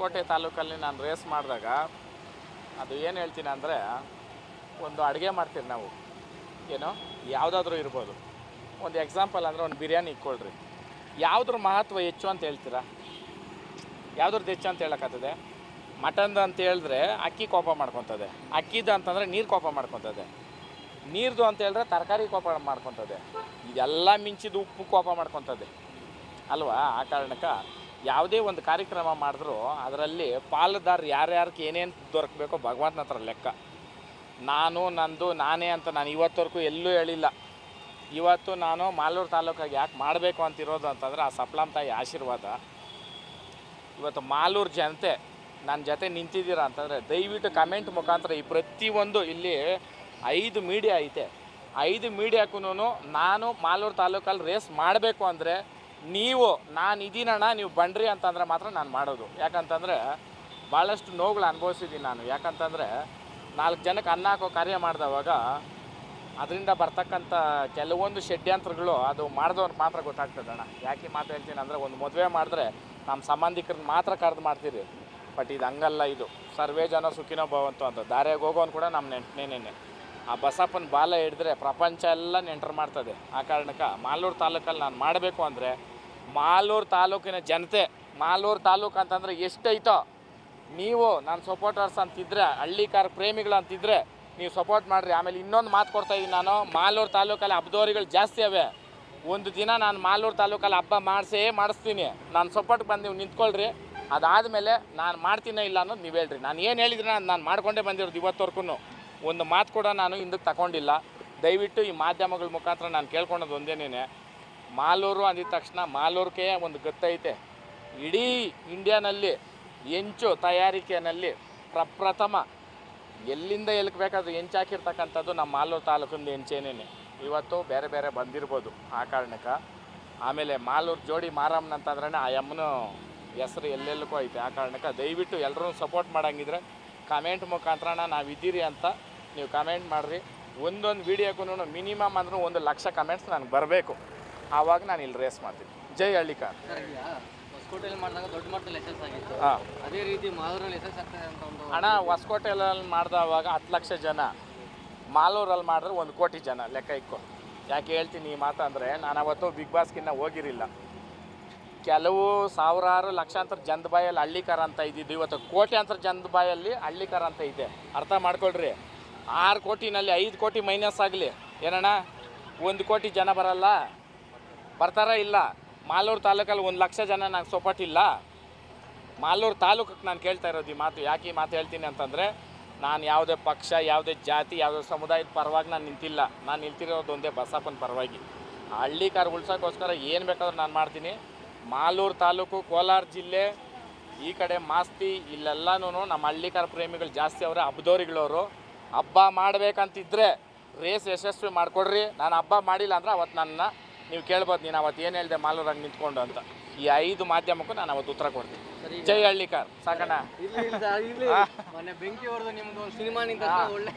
ಹೊಸಕೋಟೆ ತಾಲೂಕಲ್ಲಿ ನಾನು ರೇಸ್ ಮಾಡಿದಾಗ ಅದು ಏನು ಹೇಳ್ತೀನಿ ಅಂದರೆ ಒಂದು ಅಡುಗೆ ಮಾಡ್ತೀವಿ ನಾವು, ಏನು, ಯಾವುದಾದ್ರೂ ಇರ್ಬೋದು. ಒಂದು ಎಕ್ಸಾಂಪಲ್ ಅಂದರೆ ಒಂದು ಬಿರಿಯಾನಿ ಇಕ್ಕೊಳ್ರಿ. ಯಾವುದ್ರ ಮಹತ್ವ ಹೆಚ್ಚು ಅಂತ ಹೇಳ್ತೀರಾ? ಯಾವುದ್ರದ್ದು ಹೆಚ್ಚು ಅಂತ ಹೇಳಕ್ಕಾಗ್ತದೆ? ಮಟನ್ದು ಅಂತ ಹೇಳಿದ್ರೆ ಅಕ್ಕಿ ಕೋಪ ಮಾಡ್ಕೊತದೆ. ಅಕ್ಕಿದು ಅಂತಂದರೆ ನೀರು ಕೋಪ ಮಾಡ್ಕೊತದೆ. ನೀರ್ದು ಅಂತ ಹೇಳಿದ್ರೆ ತರಕಾರಿ ಕೋಪ ಮಾಡ್ಕೊತದೆ. ಇದೆಲ್ಲ ಮಿಂಚಿದ ಉಪ್ಪು ಕೋಪ ಮಾಡ್ಕೊತದೆ. ಅಲ್ವಾ? ಆ ಕಾರಣಕ್ಕೆ ಯಾವುದೇ ಒಂದು ಕಾರ್ಯಕ್ರಮ ಮಾಡಿದ್ರು ಅದರಲ್ಲಿ ಪಾಲುದಾರ ಯಾರ್ಯಾರಿಗೆ ಏನೇನು ದೊರಕಬೇಕೋ ಭಗವಂತನ ಹತ್ರ ಲೆಕ್ಕ. ನಾನು, ನಂದು, ನಾನೇ ಅಂತ ನಾನು ಇವತ್ತವರೆಗೂ ಎಲ್ಲೂ ಹೇಳಿಲ್ಲ. ಇವತ್ತು ನಾನು ಮಾಲೂರು ತಾಲೂಕಾಗಿ ಯಾಕೆ ಮಾಡಬೇಕು ಅಂತಿರೋದು ಅಂತಂದರೆ ಆ ಸಪ್ಲಾಮ್ ತಾಯಿ ಆಶೀರ್ವಾದ. ಇವತ್ತು ಮಾಲೂರು ಜನತೆ ನನ್ನ ಜೊತೆ ನಿಂತಿದ್ದೀರಾ ಅಂತಂದರೆ ದಯವಿಟ್ಟು ಕಮೆಂಟ್ ಮುಖಾಂತರ ಈ ಪ್ರತಿಯೊಂದು ಇಲ್ಲಿ ಐದು ಮೀಡಿಯಾ ಐತೆ. ಐದು ಮೀಡಿಯಾಕ್ಕೂ ನಾನು ಮಾಲೂರು ತಾಲೂಕಲ್ಲಿ ರೇಸ್ ಮಾಡಬೇಕು ಅಂದರೆ ನೀವು, ನಾನು ಇದೀನಣ್ಣ ನೀವು ಬಂಡ್ರಿ ಅಂತಂದ್ರೆ ಮಾತ್ರ ನಾನು ಮಾಡೋದು. ಯಾಕಂತಂದರೆ ಭಾಳಷ್ಟು ನೋವುಗಳು ಅನುಭವಿಸಿದ್ದೀನಿ ನಾನು. ಯಾಕಂತಂದರೆ ನಾಲ್ಕು ಜನಕ್ಕೆ ಅನ್ನ ಹಾಕೋ ಕಾರ್ಯ ಮಾಡಿದವಾಗ ಅದರಿಂದ ಬರ್ತಕ್ಕಂಥ ಕೆಲವೊಂದು ಷಡ್ಯಂತ್ರಗಳು ಅದು ಮಾಡಿದವ್ರು ಮಾತ್ರ ಗೊತ್ತಾಗ್ತದಣ್ಣ ಯಾಕೆ ಮಾತು ಹೇಳ್ತೀನಿ ಅಂದರೆ ಒಂದು ಮದುವೆ ಮಾಡಿದ್ರೆ ನಮ್ಮ ಸಂಬಂಧಿಕರನ್ನ ಮಾತ್ರ ಕರೆದು ಮಾಡ್ತೀರಿ. ಬಟ್ ಇದು ಹಂಗಲ್ಲ ಇದು. ಸರ್ವೇ ಜನ ಸುಖಿನೋ ಭವಂತು ಅಂತ. ದಾರಿಯಾಗಿ ಹೋಗೋನು ಕೂಡ ನಮ್ಮ ನೆಂಟನೇನೆ ಆ ಬಸಪ್ಪನ ಬಾಲ ಹಿಡಿದ್ರೆ ಪ್ರಪಂಚ ಎಲ್ಲ ನೆಂಟರು ಮಾಡ್ತದೆ. ಆ ಕಾರಣಕ್ಕೆ ಮಾಲೂರು ತಾಲೂಕಲ್ಲಿ ನಾನು ಮಾಡಬೇಕು ಅಂದರೆ ಮಾಲೂರು ತಾಲೂಕಿನ ಜನತೆ, ಮಾಲೂರು ತಾಲೂಕು ಅಂತಂದರೆ ಎಷ್ಟೈತೋ, ನೀವು ನಾನು ಸಪೋರ್ಟರ್ಸ್ ಅಂತಿದ್ರೆ ಹಳ್ಳಿಕಾರ ಪ್ರೇಮಿಗಳು ಅಂತಿದ್ರೆ, ನೀವು ಸಪೋರ್ಟ್ ಮಾಡಿರಿ. ಆಮೇಲೆ ಇನ್ನೊಂದು ಮಾತು ಕೊಡ್ತಾ ಇದ್ದೀನಿ ನಾನು, ಮಾಲೂರು ತಾಲೂಕಲ್ಲಿ ಹಬ್ಬದವರಿಗಳು ಜಾಸ್ತಿ ಅವೆ. ಒಂದು ದಿನ ನಾನು ಮಾಲೂರು ತಾಲೂಕಲ್ಲಿ ಹಬ್ಬ ಮಾಡಿಸೇ ಮಾಡಿಸ್ತೀನಿ. ನಾನು ಸಪೋರ್ಟ್ ಬಂದು ನೀವು ನಿಂತ್ಕೊಳ್ರಿ. ಅದಾದಮೇಲೆ ನಾನು ಮಾಡ್ತೀನೋ ಇಲ್ಲ ಅನ್ನೋದು ನೀವು ಹೇಳ್ರಿ. ನಾನು ಏನು ಹೇಳಿದ್ರೆ ನಾನು ನಾನು ಮಾಡ್ಕೊಂಡೇ ಬಂದಿರೋದು ಇವತ್ತವರೆಗೂ ಒಂದು ಮಾತು ಕೂಡ ನಾನು ಹಿಂದಕ್ಕೆ ತಗೊಂಡಿಲ್ಲ. ದಯವಿಟ್ಟು ಈ ಮಾಧ್ಯಮಗಳ ಮುಖಾಂತರ ನಾನು ಕೇಳ್ಕೊಳೋದು ಒಂದೇನೇನೆ ಮಾಲೂರು ಅಂದಿದ ತಕ್ಷಣ ಮಾಲೂರಿಗೆ ಒಂದು ಗೊತ್ತೈತೆ ಇಡೀ ಇಂಡಿಯಾನಲ್ಲಿ ಹೆಂಚು ತಯಾರಿಕೆಯಲ್ಲಿ ಪ್ರಪ್ರಥಮ ಎಲ್ಲಿಂದ ಎಲ್ಕ್ ಬೇಕಾದ್ರೂ ಹೆಂಚು ಹಾಕಿರ್ತಕ್ಕಂಥದ್ದು ನಮ್ಮ ಮಾಲೂರು ತಾಲೂಕಿಂದ ಹೆಂಚೇನೇನೆ ಇವತ್ತು ಬೇರೆ ಬೇರೆ ಬಂದಿರ್ಬೋದು ಆ ಕಾರಣಕ್ಕೆ. ಆಮೇಲೆ ಮಾಲೂರು ಜೋಡಿ ಮಾರಮ್ಮನ ಅಂತಂದ್ರೆ ಆ ಯಮ್ಮನ ಹೆಸರು ಎಲ್ಲೆಲ್ಲಕ್ಕೂ ಐತೆ. ಆ ಕಾರಣಕ್ಕೆ ದಯವಿಟ್ಟು ಎಲ್ಲರೂ ಸಪೋರ್ಟ್ ಮಾಡಂಗಿದ್ರೆ ಕಮೆಂಟ್ ಮುಖಾಂತರನ ನಾವಿದ್ದೀರಿ ಅಂತ ನೀವು ಕಮೆಂಟ್ ಮಾಡಿರಿ. ಒಂದೊಂದು ವೀಡಿಯೋಕ್ಕೂ ಮಿನಿಮಮ್ ಅಂದ್ರೂ ಒಂದು ಲಕ್ಷ ಕಮೆಂಟ್ಸ್ ನನಗೆ ಬರಬೇಕು. ಆವಾಗ ನಾನು ಇಲ್ಲಿ ರೇಸ್ ಮಾಡ್ತೀನಿ. ಜೈ ಹಳ್ಳಿಕಾರ್. ಹೊಸಕೋಟೆಯಲ್ಲಿ ಮಾಡಿದಾಗ ದೊಡ್ಡ ಮಟ್ಟದಲ್ಲಿ ಹಾಂ. ಅದೇ ರೀತಿ ಮಾಲೂರಲ್ಲಿ ಅಂತ ಒಂದು ಹಣ ಹೊಸಕೋಟೆಯಲ್ಲಿ ಮಾಡಿದವಾಗ ಹತ್ತು ಲಕ್ಷ ಜನ. ಮಾಲೂರಲ್ಲಿ ಮಾಡಿದ್ರೆ ಒಂದು ಕೋಟಿ ಜನ ಲೆಕ್ಕ ಇಕ್ಕೋ. ಯಾಕೆ ಹೇಳ್ತೀನಿ ಈ ಮಾತು ಅಂದರೆ ನಾನು ಅವತ್ತು ಬಿಗ್ ಬಾಸ್ಗಿನ್ನ ಹೋಗಿರಲಿಲ್ಲ ಕೆಲವು ಸಾವಿರಾರು ಲಕ್ಷಾಂತರ ಜನದ ಬಾಯಲ್ಲಿ ಹಳ್ಳಿಕಾರ ಅಂತ ಇದ್ದಿದ್ದು. ಇವತ್ತು ಕೋಟ್ಯಾಂತರ ಜನದ ಬಾಯಲ್ಲಿ ಹಳ್ಳಿಕಾರ ಅಂತ ಇದೆ. ಅರ್ಥ ಮಾಡ್ಕೊಳ್ರಿ. ಆರು ಕೋಟಿನಲ್ಲಿ ಐದು ಕೋಟಿ ಮೈನಸ್ ಆಗಲಿ. ಏನಣ್ಣ? ಒಂದು ಕೋಟಿ ಜನ ಬರಲ್ಲ. ಬರ್ತಾರ ಇಲ್ಲ? ಮಾಲೂರು ತಾಲೂಕಲ್ಲಿ ಒಂದು ಲಕ್ಷ ಜನ ನಂಗೆ ಸಪೋರ್ಟ್ ಇಲ್ಲ. ಮಾಲೂರು ತಾಲೂಕಕ್ಕೆ ನಾನು ಕೇಳ್ತಾ ಇರೋದು ಈ ಮಾತು, ಯಾಕೆ ಈ ಮಾತು ಹೇಳ್ತೀನಿ ಅಂತಂದರೆ, ನಾನು ಯಾವುದೇ ಪಕ್ಷ, ಯಾವುದೇ ಜಾತಿ, ಯಾವುದೇ ಸಮುದಾಯದ ಪರವಾಗಿ ನಾನು ನಿಂತಿಲ್ಲ. ನಾನು ನಿಂತಿರೋದು ಒಂದೇ ಬಸಪ್ಪನ ಪರವಾಗಿ. ಹಳ್ಳಿ ಕಾರ್ ಉಳ್ಸೋಕ್ಕೋಸ್ಕರ ಏನು ಬೇಕಾದ್ರೂ ನಾನು ಮಾಡ್ತೀನಿ. ಮಾಲೂರು ತಾಲೂಕು, ಕೋಲಾರ ಜಿಲ್ಲೆ, ಈ ಕಡೆ ಮಾಸ್ತಿ ಇಲ್ಲೆಲ್ಲನೂ ನಮ್ಮ ಹಳ್ಳಿಕಾರ ಪ್ರೇಮಿಗಳು ಜಾಸ್ತಿ ಅವರೇ ಹಬ್ಬದವ್ರಿಗಳವರು ಹಬ್ಬ ಮಾಡಬೇಕಂತಿದ್ದರೆ ರೇಸ್ ಯಶಸ್ವಿ ಮಾಡಿಕೊಡ್ರಿ. ನಾನು ಹಬ್ಬ ಮಾಡಿಲ್ಲ ಅಂದ್ರೆ ಅವತ್ತು ನನ್ನ ನೀವು ಕೇಳ್ಬೋದು ನೀನು ಅವತ್ತು ಏನು ಹೇಳಿದೆ ಮಾಲೂರಾಗಿ ನಿಂತ್ಕೊಂಡು ಅಂತ. ಈ ಐದು ಮಾಧ್ಯಮಕ್ಕೂ ನಾನು ಅವತ್ತು ಉತ್ತರ ಕೊಡ್ತೀನಿ. ಜೈ ಹಳ್ಳಿ ಹಳ್ಳಿಕಾರ್ ಸಾಕಣ್ಣ. ಇಲ್ಲಿ ಇಲ್ಲಿ ಮೊನ್ನೆ ಬೆಂಕಿ ಹೊಡೆದು ನಿಮ್ದು ಸಿನಿಮಾ ನಿಂತ ಒಳ್ಳೆ